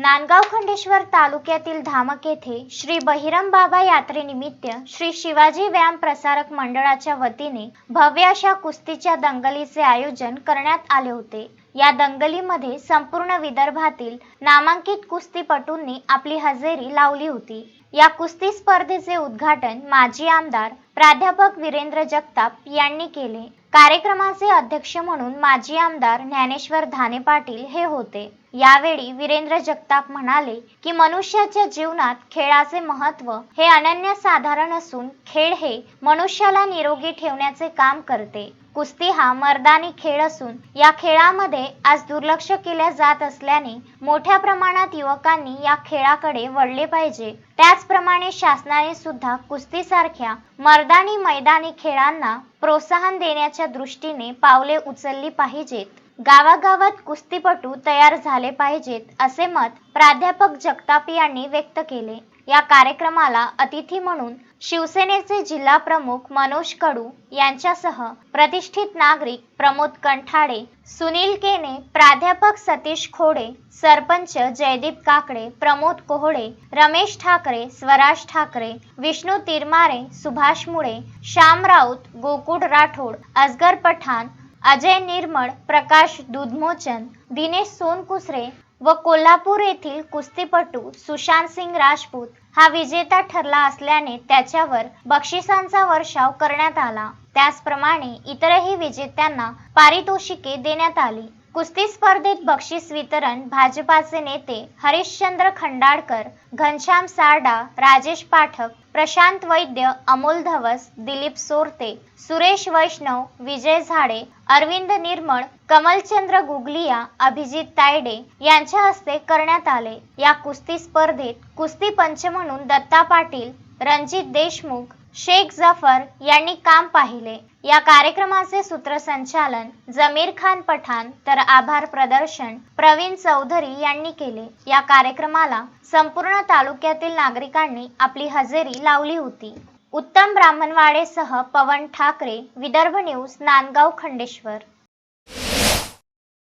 नांदगाव खंडेश्वर तालुक्यातील धामक येथे श्री बहिरम बाबा यात्रेनिमित्त श्री शिवाजी व्यायाम प्रसारक मंडळाच्या वतीने भव्य अशा कुस्तीच्या दंगलीचे आयोजन करण्यात आले होते. या दंगलीमध्ये संपूर्ण विदर्भातील नामांकित कुस्तीपटूंनी आपली हजेरी लावली होती. या कुस्ती स्पर्धेचे उद्घाटन माजी आमदार प्राध्यापक वीरेंद्र जगताप यांनी केले. कार्यक्रमाचे अध्यक्ष म्हणून माजी आमदार ज्ञानेश्वर धाने पाटील हे होते. यावेळी वीरेंद्र जगताप म्हणाले की मनुष्याच्या जीवनात खेळाचे महत्त्व हे अनन्यसाधारण असून खेळ हे मनुष्याला निरोगी ठेवण्याचे काम करते. कुस्ती हा मर्दानी खेळ असून या खेळामध्ये आज दुर्लक्ष केल्या जात असल्याने मोठ्या प्रमाणात युवकांनी या खेळाकडे वळले पाहिजे. त्याचप्रमाणे शासनाने सुद्धा कुस्तीसारख्या मर्दानी मैदानी खेळांना प्रोत्साहन देण्याच्या दृष्टीने पावले उचलली पाहिजेत. गावागावात कुस्तीपटू तयार झाले पाहिजेत असे मत प्राध्यापक जगताप यांनी व्यक्त केले. या कार्यक्रमाला अतिथी म्हणून शिवसेनेचे जिल्हा प्रमुख मनोज कडू यांच्यासह प्रतिष्ठित नागरिक प्रमोद कंठाडे सुनील केने प्राध्यापक सतीश खोडे सरपंच जयदीप काकडे प्रमोद कोहळे रमेश ठाकरे स्वराज ठाकरे विष्णू तिरमारे सुभाष मुळे श्याम राऊत गोकुळ राठोड अजगर पठाण अजय निर्मळ प्रकाश दुधमोचन दिनेश सोनकुसरे व कोल्हापूर येथील कुस्तीपटू सुशांत सिंग राजपूत हा विजेता ठरला असल्याने त्याच्यावर बक्षिसांचा वर्षाव करण्यात आला. त्याचप्रमाणे इतरही विजेत्यांना पारितोषिके देण्यात आली. कुस्ती स्पर्धेत बक्षीस वितरण भाजपाचे नेते हरिश्चंद्र खंडाळकर घनश्याम सारडा राजेश पाठक प्रशांत वैद्य अमोल धवस दिलीप सोरते सुरेश वैष्णव विजय झाडे अरविंद निर्मळ कमलचंद्र गुगलिया अभिजित तायडे यांच्या हस्ते करण्यात आले. या कुस्ती स्पर्धेत कुस्ती पंच म्हणून दत्ता पाटील रणजित देशमुख शेख जफर यांनी काम पाहिले. या कार्यक्रमाचे सूत्रसंचालन जमीर खान पठाण तर आभार प्रदर्शन प्रवीण चौधरी यांनी केले. या कार्यक्रमाला संपूर्ण तालुक्यातील नागरिकांनी आपली हजेरी लावली होती. उत्तम ब्राह्मणवाडेसह पवन ठाकरे विदर्भ न्यूज नांदगाव खंडेश्वर.